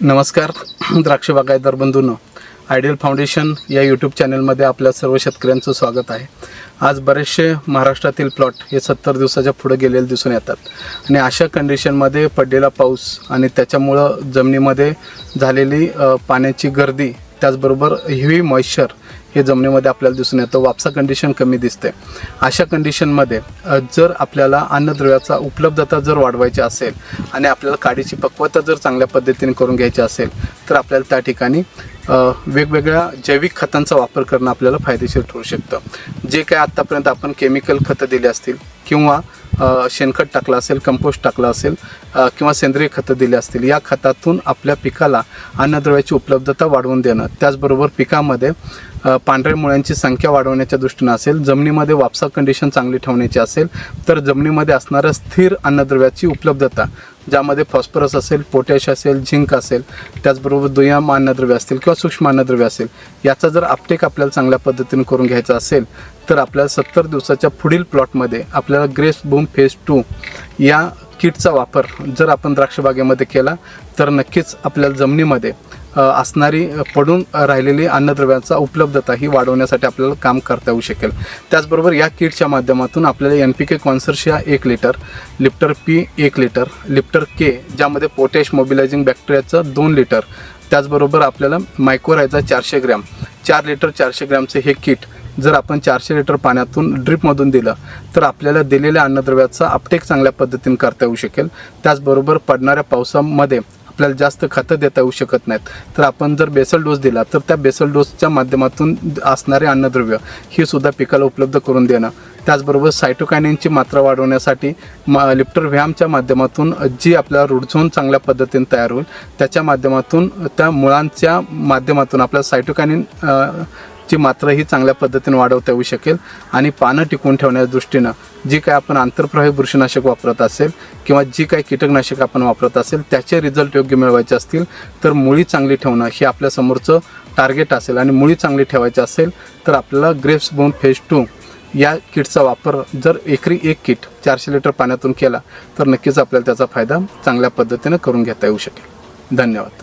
नमस्कार द्राक्ष बागायतदार बंधूंनो. आयडियल फाउंडेशन या यूट्यूब चॅनलमध्ये आपल्या सर्व शेतकऱ्यांचं स्वागत आहे. आज बरेचसे महाराष्ट्रातील प्लॉट हे सत्तर दिवसाच्या पुढे गेलेले दिसून येतात. आणि अशा कंडिशनमध्ये पडलेला पाऊस आणि त्याच्यामुळं जमिनीमध्ये झालेली पाण्याची गर्दी त्याचबरोबर हिवी मॉइश्चर हे जमिनीमध्ये आपल्याला दिसून येतं. वापसा कंडिशन कमी दिसते. अशा कंडिशनमध्ये जर आपल्याला अन्नद्रव्याचा उपलब्धता जर वाढवायची असेल आणि आपल्याला काडीची पक्वता जर चांगल्या पद्धतीने करून घ्यायची असेल तर आपल्याला त्या ठिकाणी वेगवेगळ्या जैविक खतांचा वापर करणं आपल्याला फायदेशीर ठरू शकतं. जे काय आत्तापर्यंत आपण केमिकल खतं दिली असतील किंवा शेणखत टाकलं असेल कंपोस्ट टाकलं असेल किंवा सेंद्रिय खतं दिली असतील या खतातून आपल्या पिकाला अन्नद्रव्याची उपलब्धता वाढवून देणं. त्याचबरोबर पिकामध्ये पांढऱ्या मुळ्यांची संख्या वाढवण्याच्या दृष्टीनं असेल जमिनीमध्ये वापसा कंडिशन चांगली ठेवण्याची असेल तर जमिनीमध्ये असणाऱ्या स्थिर अन्नद्रव्याची उपलब्धता ज्यामध्ये फॉस्फरस असेल पोटॅश असेल झिंक असेल त्याचबरोबर दुय्यम अन्नद्रव्य असतील किंवा सूक्ष्म अन्नद्रव्य असेल याचा जर अपटेक आपल्याला चांगल्या पद्धतीने करून घ्यायचा असेल तर आपल्याला सत्तर दिवसाच्या पुढील प्लॉटमध्ये आपल्याला ग्रेस बूम फेज टू या किटचा वापर जर आपण द्राक्षबागेमध्ये केला तर नक्कीच आपल्याला जमिनीमध्ये असणारी पडून राहिलेली अन्नद्रव्याचा उपलब्धता ही वाढवण्यासाठी आपल्याला काम करता येऊ शकेल. त्याचबरोबर या किटच्या माध्यमातून आपल्याला एन पी के कॉन्सर्शिया एक लिटर लिप्टर पी एक लिटर लिप्टर के ज्यामध्ये पोटॅश मोबिलायझिंग बॅक्टेरियाचं दोन लिटर त्याचबरोबर आपल्याला मायक्रोरायचा चारशे ग्रॅम चार लिटर चारशे ग्रॅमचे हे किट जर आपण चारशे लिटर पाण्यातून ड्रिपमधून दिलं तर आपल्याला दिलेल्या अन्नद्रव्याचा अपटेक चांगल्या पद्धतीने करता येऊ शकेल. त्याचबरोबर पडणाऱ्या पावसामध्ये आपल्याला जास्त खतं देता येऊ शकत नाहीत. तर आपण जर बेसल डोस दिला तर त्या बेसल डोसच्या माध्यमातून असणारे अन्नद्रव्य हे सुद्धा पिकाला उपलब्ध करून देणं. त्याचबरोबर सायटोकायनिनची मात्रा वाढवण्यासाठी म लिप्टर व्यायामच्या माध्यमातून जी आपल्याला रुडझोन चांगल्या पद्धतीने तयार होईल त्याच्या माध्यमातून त्या मुळांच्या माध्यमातून आपल्याला सायटोकायनिन ची मात्रा ही चांगल्या पद्धतीने वाढवता येऊ शकेल आणि पानं टिकवून ठेवण्याच्या दृष्टीनं जी काय आपण आंतरप्रवाही बुरशीनाशक वापरत असेल किंवा जी काही कीटकनाशक आपण वापरत असेल त्याचे रिझल्ट योग्य मिळवायचे असतील तर मुळी चांगली ठेवणं हे आपल्या समोरचं टार्गेट असेल. आणि मुळी चांगली ठेवायची असेल तर आपल्याला ग्रेप्स बोन फेज टू या किटचा वापर जर एकरी एक किट चारशे लिटर पाण्यातून केला तर नक्कीच आपल्याला त्याचा फायदा चांगल्या पद्धतीनं करून घेता येऊ शकेल. धन्यवाद.